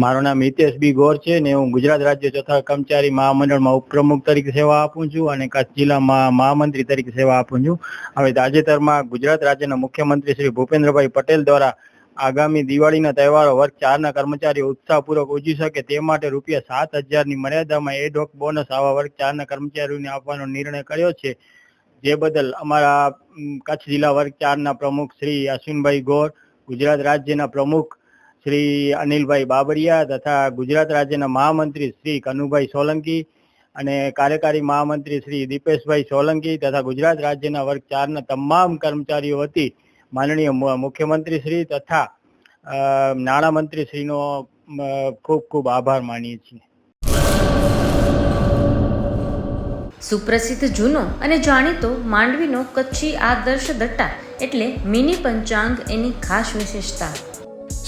મારું નામ હિતેશ બી ગોર છે ને હું ગુજરાત રાજ્ય ચોથા કર્મચારી મહામંડળમાં ઉપપ્રમુખ તરીકે સેવા આપું છું અને કચ્છ જિલ્લામાં મહામંત્રી તરીકે સેવા આપું છું. હવે તાજેતરમાં ગુજરાત રાજ્યના મુખ્યમંત્રી શ્રી ભૂપેન્દ્રભાઈ પટેલ દ્વારા આગામી દિવાળીના તહેવારો વર્ગ ચારના કર્મચારીઓ ઉત્સાહપૂર્વક ઉજવી શકે તે માટે રૂપિયા સાત હજારની મર્યાદામાં એડોક બોનસ આવા વર્ગ ચારના કર્મચારીઓને આપવાનો નિર્ણય કર્યો છે. જે બદલ અમારા કચ્છ જિલ્લા વર્ગ ચારના પ્રમુખ શ્રી અશ્વિનભાઈ ગોર, ગુજરાત રાજ્યના પ્રમુખ શ્રી અનિલભાઈ બાબરિયા તથા ગુજરાત રાજ્યના મહામંત્રી શ્રી કનુભાઈ સોલંકી અને કાર્યકારી મહામંત્રી શ્રી દીપેશભાઈ સોલંકી તથા ગુજરાત રાજ્યના વર્ગ ચારના તમામ કર્મચારીઓ વતી માનનીય મુખ્યમંત્રી શ્રી તથા નાણામંત્રી શ્રીનો ખૂબ ખૂબ આભાર માનીએ છીએ. સુપ્રસિદ્ધ જૂનો અને જાણીતો માંડવીનો કચ્છી આદર્શ દટ્ટા એટલે મિની પંચાંગ એની ખાસ વિશેષતા.